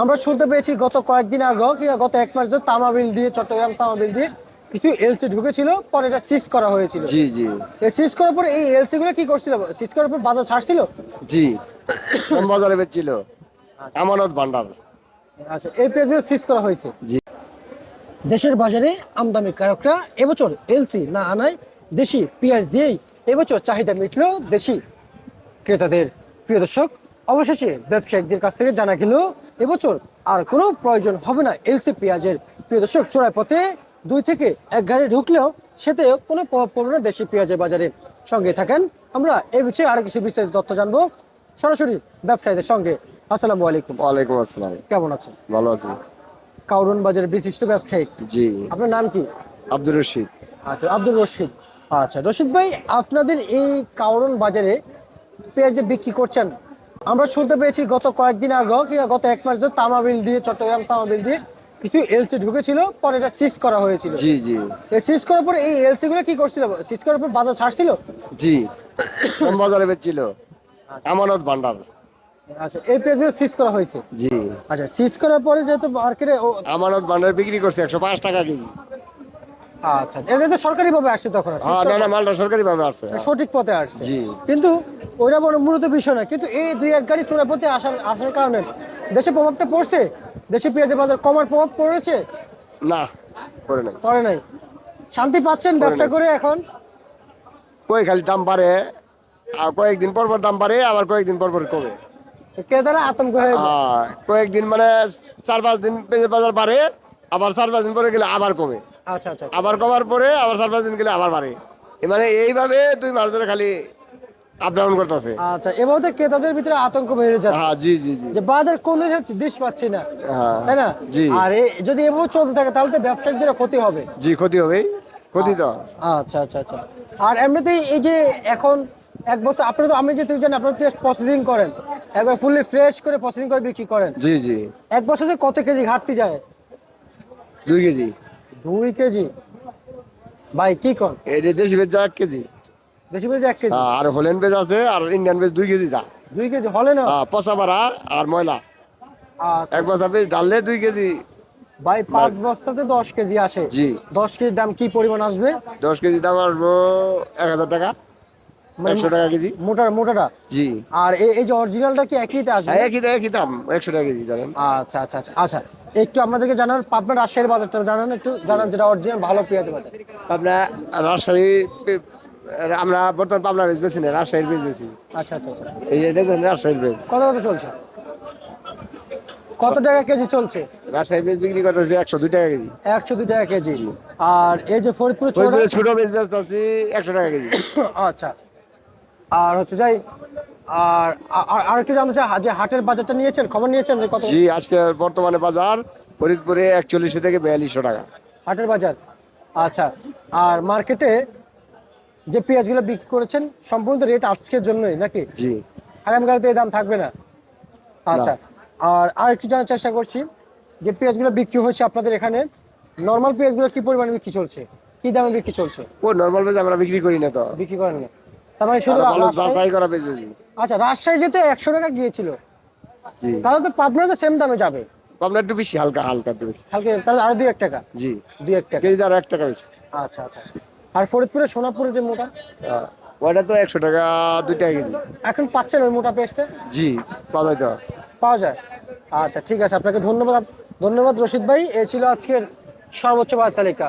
আমরা শুনতে পেয়েছি গত কয়েকদিন আগে কিংবা গত এক মাস ধরে তামাবিল দিয়ে চট্টগ্রাম তামাবিল দিয়ে কিছু এলসি ঢুকেছিল পরে এটা সিজ করা হয়েছিল। জি জি। এই সিজ করার পরে এই এলসি গুলো কি করছিল? সিজ করার পর বাজার ছাড়ছিল? জি কোন বাজারে বেচছিল? আমানত ভান্ডার। আচ্ছা এই পেঁয়াজগুলো সিজ করা হয়েছে। জি। দেশের বাজারে আমদানি কারকরা এবছর এলসি না আনায় দেশি পেঁয়াজ দিয়েই এবছর চাহিদা মিটল দেশি ক্রেতাদের। প্রিয় দর্শক অবশেষে ব্যবসায়িকদের কাছ থেকে জানা গেল এবছর আর কোনো প্রয়োজন হবে না এলসি পেঁয়াজের। প্রিয় দর্শক চোরাই পথে দুই থেকে এক গাড়ি ঢুকলেও সেতে কোনো প্রভাব পড়বে না দেশি পেঁয়াজের বাজারে। সঙ্গে থাকেন আমরা এ বিষয়ে আরও কিছু বিস্তারিত তথ্য জানব সরাসরি ব্যবসায়ীদের সঙ্গে। আসসালামু আলাইকুম। ওয়ালাইকুম আসসালাম। কেমন আছেন? ভালো আছি। কাউরন বাজারের বিশিষ্ট ব্যবসায়ী। জি। আপনার নাম কি? আব্দুর রশিদ। আচ্ছা আব্দুল রশিদ। আচ্ছা রশিদ ভাই আপনাদের এই কাউরন বাজারে পেঁয়াজ বিক্রি করছেন আমরা শুনতে পেয়েছি গত কয়েকদিন আগে কিংবা গত এক মাস ধরে তামাবিল দিয়ে চট্টগ্রাম তামাবিল দিয়ে কিছু এলসি ঢুকেছিল পরে এটা সিজ করা হয়েছিল। জি জি। এই সিজ করার পরে এই এলসি গুলো কি করছিল? সিজ করার পর বাজার ছাড়ছিল? জি কোন বাজারে বেচছিল? আমানত ভান্ডার। আচ্ছা এই পেঁয়াজগুলো সিজ করা হয়েছে? জি। আচ্ছা সিজ করার পরে যেহেতু মার্কেটে আমানত ভান্ডার বিক্রি করছে একশো পাঁচ টাকা কেজি। আচ্ছা এটা তো সরকারি ভাবে আসছে তখন হ্যাঁ না না মালটা সরকারি ভাবে আসছে। সঠিক পথে আসছে। জি। কিন্তু ওইটা বড় মূলত বিষয় না কিন্তু এই দুই এক গাড়ি চোরা পথে আসার আসার কারণে দেশে প্রভাবটা পড়ছে দেশে পেঁয়াজের বাজার কমার প্রভাব পড়েছে? না করে নাই। পড়ে নাই। শান্তি পাচ্ছেন ব্যবসা করে এখন? কই খালি দাম বাড়ে আর কয়েকদিন পর পর দাম বাড়ে আবার কয়েকদিন পর পর কমে। ক্রেতারা আতঙ্ক হয়ে। হ্যাঁ কয়েকদিন মানে চার পাঁচ দিন পেঁয়াজের বাজার বাড়ে আবার চার পাঁচ দিন পরে গেলে আবার কমে। আচ্ছা আচ্ছা আবার কমার পরে আবার চার পাঁচ দিন গেলে আবার বাড়ে। মানে এইভাবে দুই মাস ধরে খালি আপ ডাউন করতেছে। আচ্ছা এভাবে ক্রেতাদের ভিতরে আতঙ্ক বেড়ে যাচ্ছে। হ্যাঁ জি জি জি। যে বাজার কোন দেশে দিশ পাচ্ছি না হ্যাঁ তাই না? জি। আর যদি এভাবে চলতে থাকে তাহলে তো ব্যবসায়ীদের ক্ষতি হবে। জি ক্ষতি হবে ক্ষতি তো। আচ্ছা আচ্ছা আচ্ছা। আর এমনিতেই এই যে এখন এক বছর আপনি তো আমি যে তুই জানেন আপনার পেঁয়াজ প্রসেসিং করেন একবার ফুললি ফ্রেশ করে প্রসেসিং করে বিক্রি করেন। জি জি। এক বছরে কত কেজি ঘাটতি যায়? দুই কেজি। দুই কেজি? ভাই কি এই যে দেশি এক কেজি। বেশি বেশি এক কেজি? হ্যাঁ, আর হোল্যান্ড বেজ আছে আর ইন্ডিয়ান বেজ দুই কেজি যা। দুই কেজি হলে না? হ্যাঁ, পচা মারা আর ময়লা। আচ্ছা। এক বছর বেজ ডাললে দুই কেজি। ভাই পাঁচ বস্তাতে দশ কেজি আসে। জি। দশ কেজির দাম কি পরিমাণ আসবে? দশ কেজি দাম আসব এক হাজার টাকা। মানে একশো টাকা কেজি। মোটা মোটাটা? জি। আর এই- যে অরিজিনালটা কি একইতে আসবে? হ্যাঁ, একই একই দাম একশো টাকা কেজি জানেন আচ্ছা আচ্ছা আচ্ছা। আচ্ছা একটু আপনাদেরকে জানান পাবনার রাজশাহীর বাজারটা জানান একটু জানান যেটা অরিজিনাল ভালো পেঁয়াজ বাজার। পাবনা রাজশাহী আমরা বর্তমান পাবনা বেজ বেশি না রাজশাহীর বেজ বেশি আচ্ছা আচ্ছা আচ্ছা। এই যে রাজশাহীর বেজ। কত কত চলছে? কত টাকা কেজি চলছে? রাজশাহীর বেজ বিক্রি করতেছি একশো দুই টাকা কেজি। একশো দুই টাকা কেজি। আর এই যে ফরিদপুর ফরিদপুরে ছোট বেজ বেচতেছি একশো টাকা কেজি। আচ্ছা। আর হচ্ছে যাই আর আর- আর কি জানতে চাই যে হাটের বাজারটা নিয়েছেন খবর নিয়েছেন যে কত জি আজকে বর্তমানে বাজার ফরিদপুরে একচল্লিশশো থেকে বিয়াল্লিশশো টাকা। হাটের বাজার। আচ্ছা। আর মার্কেটে যে পেঁয়াজগুলো বিক্রি করেছেন সম্পূর্ণ রেট আজকের জন্যই নাকি? জি। আগামীকালে তো এই দাম থাকবে না? আচ্ছা আর আর একটু জানার চেষ্টা করছি যে পেঁয়াজগুলো বিক্রি হয়েছে আপনাদের এখানে নর্মাল পেঁয়াজগুলো কি পরিমাণে বিক্রি চলছে? কি দামে বিক্রি চলছে? ও নর্মাল বেজ আমরা বিক্রি করি না তো। বিক্রি করেন না। তার মানে শুধু যাচাই করা আচ্ছা রাজশাহী যেতে একশো টাকা গিয়েছিল। তাহলে তো পাবনা তো সেম দামে যাবে। আমরা একটু বেশি হালকা হালকা একটু বেশি। হালকা তাহলে আরও দুই এক টাকা। জি। দুই এক টাকা। কেজি আর এক টাকা বেশি। আচ্ছা আচ্ছা আচ্ছা। আর ফরিদপুরে সোনাপুরে যে মোটা? ওটা ওইটা তো একশো টাকা দুই টাকা কেজি। এখন পাচ্ছেন ওই মোটা পেস্টে জি পাওয়া যায় পাওয়া যায়। আচ্ছা ঠিক আছে আপনাকে ধন্যবাদ। ধন্যবাদ রশিদ ভাই। এ ছিল আজকের সর্বোচ্চ বার তালিকা।